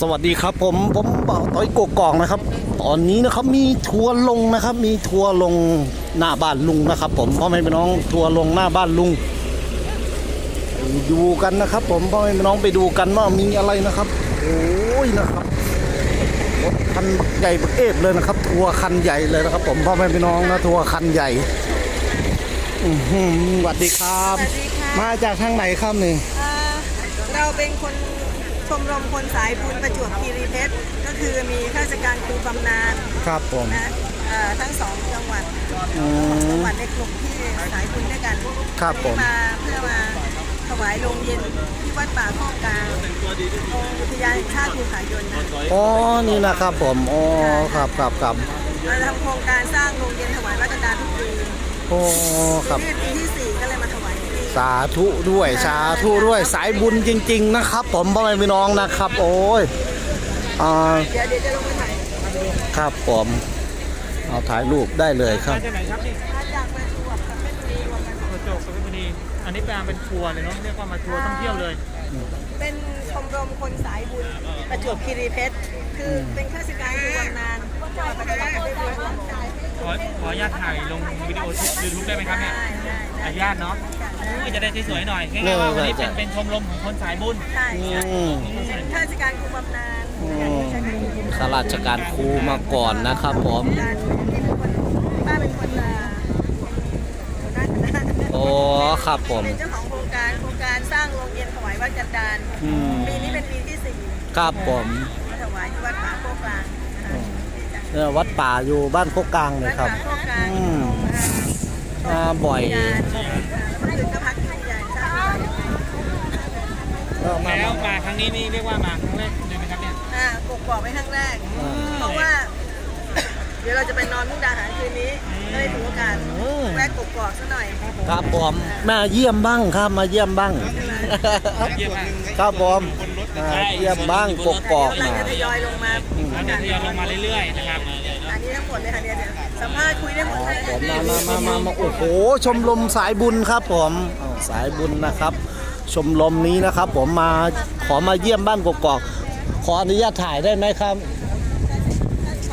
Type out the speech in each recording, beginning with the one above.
สวัสดีครับผมผมเป่าต้อยกกองนะครับ ตอนนี้นะครับมีทัวร์ลงนะครับ มีทัวร์ลงหน้าบ้านลุงนะครับ ผมพ่อแม่พี่น้องทัวร์ลงหน้าบ้านลุงไปดูกันนะครับ ผมพ่อแม่พี่น้องไปดูกันว่ามีอะไรนะครับโอ้ยนะครับรถคันบักใหญ่บักเอฟเลยนะครับ ทัวร์คันใหญ่เลยนะครับ ผมพ่อแม่พี่น้องนะทัวร์คันใหญ่อื้อหือสวัสดีครับสวัสดีค่ะมาจากทางไหนครับนี่เอ่อเราเป็นคนช มรมคนสายบุญประจวบคีรีเพชรก็คือมีข้าราชการครูบำนาญครับผมนะเอ่อทั้งสองจังหวัดอืจังม หวัดในกลุ่มที่สายบุญด้วยกันครับผม วันนี้มาเพื่อมาถวายโรงเย็นที่วัดป่าข้อกลางองค์อุทยานแห่งชาติภูผายนนะอ๋อนี่นะครับผมอ๋อครับครับครับเราทำโครงการสร้างโรงเย็นถวายวัดกันดารทุกปีโอ้ครับนี่เป็นปีที่สี่ก็เลยมาถวายที่นี่ สาธุด้วยสาธุด้วยสายบุญจริง ๆ นะครับ ผมพ่อแม่พี่น้องนะครับ โอ้ยอ่าเดี๋ยวเดี๋ยวจะลงไปถ่ายครับผมเอาถ่ายรูปได้เลยครับ มาจากไหนครับนี่มาจากประจวบกับเพชรบุรีรวมกันประจวบกับเพชรบุรีอันนี้แปลงเป็นทัวร์เลยเนาะเรียกว่ามาทัวร์ท่องเที่ยวเลยเป็นชมรมคนสายบุญประจวบคีรีเพชรคือเป็นข้าราชการครูบำนาญจังหวัดประจวบคีรีเพชรขอขออนุญาตถ่ายลงวิดีโอทุกยูทูบได้ไหมครับเนี่ยได้ได้อนุญาตเนาะ อุ้ยจะได้สวยๆหน่อยง่ายๆว่าวันนี้เป็นเป็นชมรมของคนสายบุญใช่อืใช่มเป็นข้าราชการครูบำนาญอืมข้าราชการครูมาก่อนนะครับผมการที่เป็นคนป้าเป็นคนเอ่อหัวหน้าคณะโอ้ครับผม เป็นเจ้าของโครงการโครงการสร้างโรงเรียนถวายวัดกันดารอืม ปีนี้เป็นปีที่สี่ครับผมมาถวายที่วัดป่าโคกกลางนะคะดีจังเนี่ยวัดป่าอยู่บ้านโคกกลางเลวัยดครับ ป่าโคกกลางอืมตรงนะคะมาบ่อยยานแล้วถึงก็พักที่ยานสร้าง ก็มาแล้วมาครั้งนี้นี่เรียกว่ามาครั้งแรกเลยไหมครับเนี่ยอ่ากกอกไปครั้งแรก เพราะว่า เดี๋ยวเราจะไปนอนมุกดาหารคืนนี้ก็เลยถือโอกาสแวะกกอกสักหน่อยครับผมมาเยี่ยมบ้างครับมาเยี่ยมบ้างครับผมมาเยี่ยมบ้างกกอกมาทยอยลงมาแล้วเดี๋ยวทยอยลงมาเรื่อยๆนะครับ อันนี้ทั้งหมดเลยค่ะเดี๋ยเดี๋ยสัมภาษณ์คุยได้หมดเลยผมมามามามามาโอ้โห ชมรมสายบุญครับผมอ้าวสายบุญนะครับ ชมรมนี้นะครับ ผมมาขอมาเยี่ยมบ้านกกอกขออนุญาตถ่ายได้ไหมครับ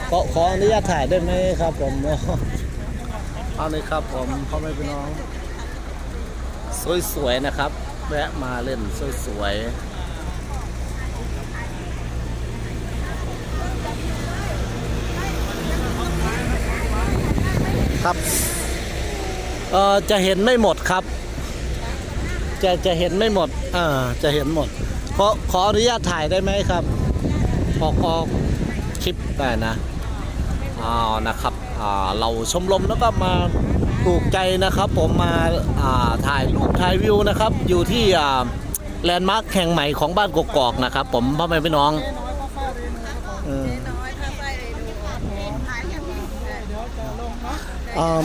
ขอขออนุญาตถ่ายได้ไหมครับ ผมเอาเลยครับผมพ่อแม่พี่น้อง สวยๆนะครับแวะมาเล่นสวยๆ ครับเออจะเห็นไม่หมดครับ จะจะเห็นไม่หมดอ่าจะเห็นหมดขอขออนุญาตถ่ายได้ไหมครับขอขอคลิปได้นะอ้าวนะครับอ่าเราชมรมแล้วก็มาปลูกใจนะครับ ผมมาอ่าถ่ายรูปถ่ายวิวนะครับ อยู่ที่อ่าแลนด์มาร์คแห่งใหม่ของบ้านกกอกนะครับ ผมพ่อแม่พี่น้องเออ น้อยถ้าไปดูถ่ายย่างนี้ อ่า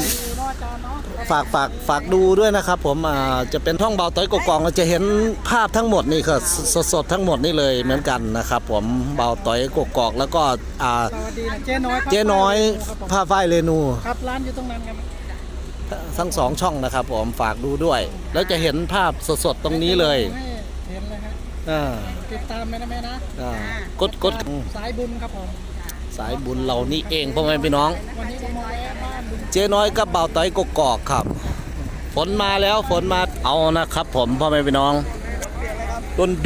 ฝากฝากฝากดูด้วยนะครับ ผมอ่าจะเป็นท่องเบาต้อยกกองเราจะเห็นภาพทั้งหมดนี่ก็สดสดๆทั้งหมดนี่เลยเหมือนกันนะครับ ผมเบาต้อยกกอกแล้วก็อ่าสวัสดีนะเจ๊น้อยครับเจ๊น้อยครับผมผ้าฝ้ายเรนูครับร้านอยู่ตรงนั้นครับทั้งสองช่องนะครับ ผมฝากดูด้วย แล้วจะเห็นภาพสดสดๆตรงนี้เลยให้เห็นเลยฮะอ่าติดตามไหมนะแม่นะอ่ากดกดสายบุญครับผม สายบุญเรานี่เองพ่อแม่พี่น้อง เจ๊น้อยกับเบาต้อยกกอกครับ ฝนมาแล้วฝนมาเอานะครับ ผมพ่อแม่พี่น้อง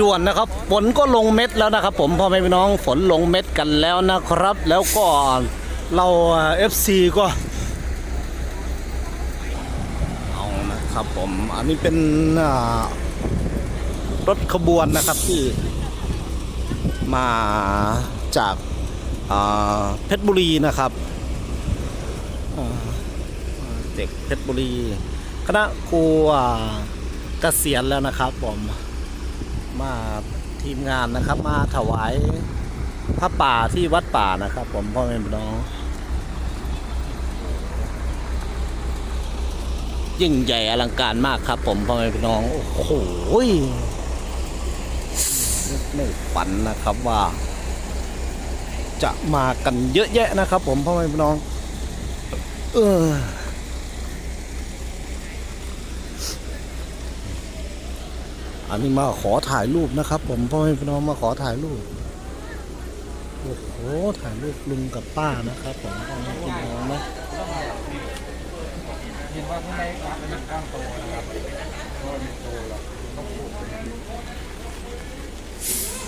ด่วนๆนะครับ ฝนก็ลงเม็ดแล้วนะครับ ผมพ่อแม่พี่น้องฝนลงเม็ดกันแล้วนะครับ แล้วก็เราเอฟซีก็เอานะครับผมอันนี้เป็นรถขบวนนะครับที่มาจาก เพชรบุรีนะครับเด็กเพชรบุรี คณะครูเกษียณแล้วนะครับผมมาทีมงานนะครับมาถวายพระป่าที่วัดป่านะครับ ผมพ่อแม่พี่น้องยิ่งใหญ่อลังการมากครับ ผมพ่อแม่พี่น้องโอ้โหไม่ฝันนะครับว่า จะมากันเยอะแยะนะครับ ผมพ่อแม่พี่น้อง เอออันนี้มาขอถ่ายรูปนะครับ ผมพ่อแม่พี่น้องมาขอถ่ายรูปโอ้โหถ่ายรูปลุงกับป้านะครับ ผมพ่อแม่พี่น้องนะเห็นว่าข้างในกลางเป็นกลางโตนะครับโตแล้วยูทูบเ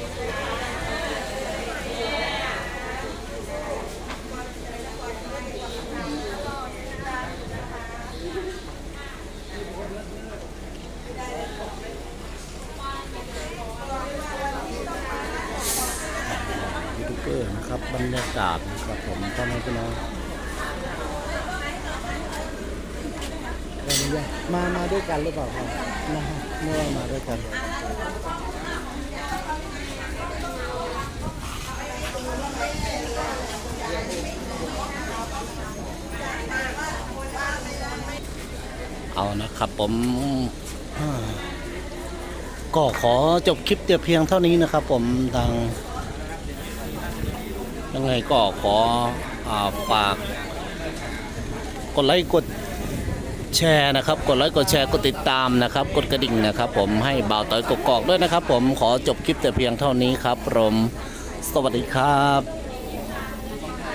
อร์นะครับ บรรยากาศนะครับผมพ่อแม่พี่น้องวันนี้ยังมา มาด้วยกันหรือเปล่าครับนะฮะเมื่อมาด้วยกันเอานะครับผมก็ขอจบคลิปแต่เพียงเท่านี้นะครับผมทาง ยังไงก็ขออาฝากกดไลค์กดแชร์นะครับ กดไลค์กดแชร์กดติดตามนะครับ กดกระดิ่งนะครับ ผมให้บ่าวต่อยกกอกด้วยนะครับ ผมขอจบคลิปแต่เพียงเท่านี้ครับผมสวัสดีครับ